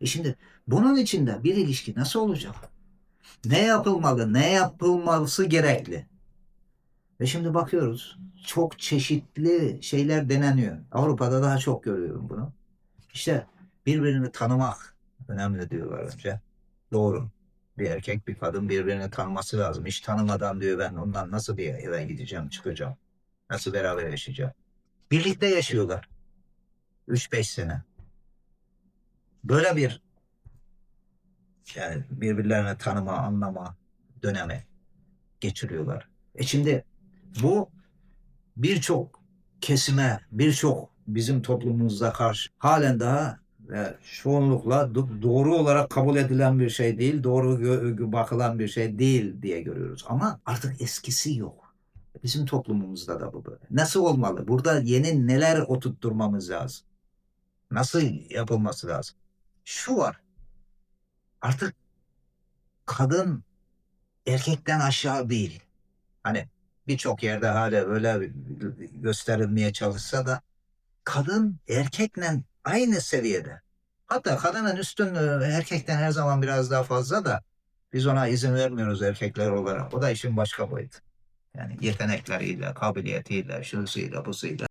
E şimdi bunun içinde bir ilişki nasıl olacak? Ne yapılmalı, ne yapılması gerekli? Ve şimdi bakıyoruz çok çeşitli şeyler deneniyor. Avrupa'da daha çok görüyorum bunu. İşte birbirini tanımak önemli diyorlar önce. Doğru. Bir erkek bir kadın birbirini tanıması lazım. Hiç tanımadan diyor ben ondan nasıl bir eve gideceğim, çıkacağım. Nasıl beraber yaşayacağım. Birlikte yaşıyorlar. 3-5 sene. Böyle bir yani birbirlerini tanıma, anlama dönemi geçiriyorlar. E şimdi bu birçok kesime, birçok bizim toplumumuzda karşı halen daha ve çoğunlukla do- doğru olarak kabul edilen bir şey değil, doğru bakılan bir şey değil diye görüyoruz. Ama artık eskisi yok. Bizim toplumumuzda da bu böyle. Nasıl olmalı? Burada yeni neler oturtturmamız lazım? Nasıl yapılması lazım? Şu var. Artık kadın erkekten aşağı değil. Hani birçok yerde hala öyle gösterilmeye çalışsa da kadın erkekle aynı seviyede. Hatta kadının üstünlüğü erkekten her zaman biraz daha fazla da biz ona izin vermiyoruz erkekler olarak. O da işin başka boyutu. Yani yetenekleriyle, kabiliyetiyle, şusuyla, busuyla.